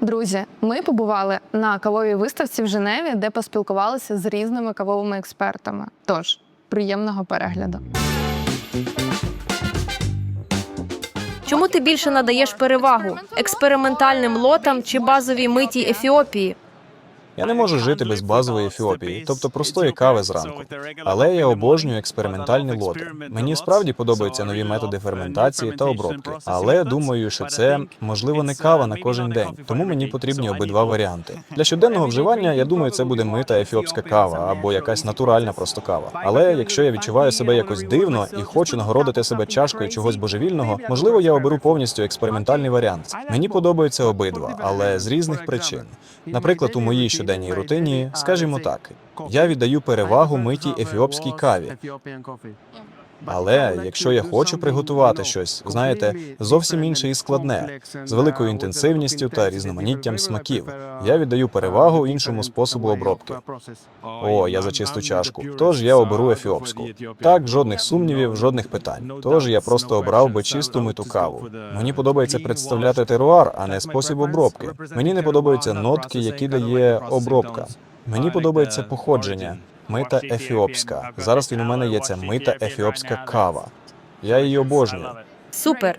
Друзі, ми побували на кавовій виставці в Женеві, де поспілкувалися з різними кавовими експертами. Тож, приємного перегляду. Чому ти більше надаєш перевагу експериментальним лотам чи базовій митій Ефіопії? Я не можу жити без базової ефіопії, тобто простої кави зранку. Але я обожнюю експериментальні лоти. Мені справді подобаються нові методи ферментації та обробки. Але думаю, що це можливо не кава на кожен день, тому мені потрібні обидва варіанти. Для щоденного вживання я думаю, це буде мита ефіопська кава або якась натуральна просто кава. Але якщо я відчуваю себе якось дивно і хочу нагородити себе чашкою чогось божевільного, можливо, я оберу повністю експериментальний варіант. Мені подобаються обидва, але з різних причин. Наприклад, у моїй щоденній рутині, скажімо так, я віддаю перевагу митій ефіопській каві. Але якщо я хочу приготувати щось, знаєте, зовсім інше і складне, з великою інтенсивністю та різноманіттям смаків, я віддаю перевагу іншому способу обробки. О, я за чисту чашку. Тож я оберу ефіопську. Так, жодних сумнівів, жодних питань. Тож я просто обрав би чисту миту каву. Мені подобається представляти теруар, а не спосіб обробки. Мені не подобаються нотки, які дає обробка. Мені подобається походження. Мита ефіопська. Зараз він у мене є ця мита ефіопська кава. Я її обожнюю. Супер!